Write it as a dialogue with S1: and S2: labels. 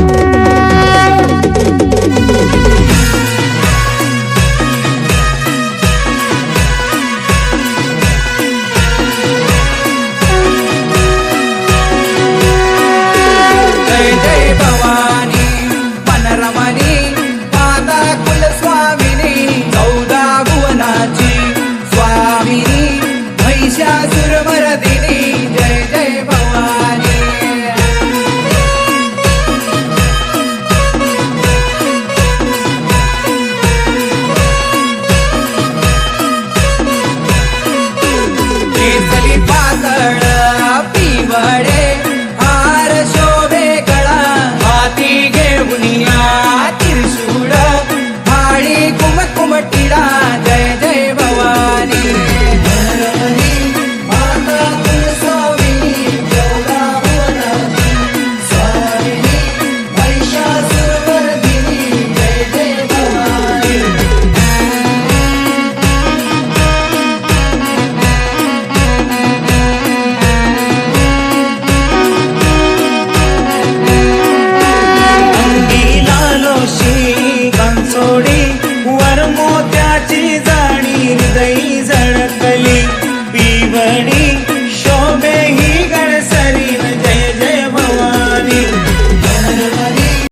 S1: Thank you.
S2: মোদে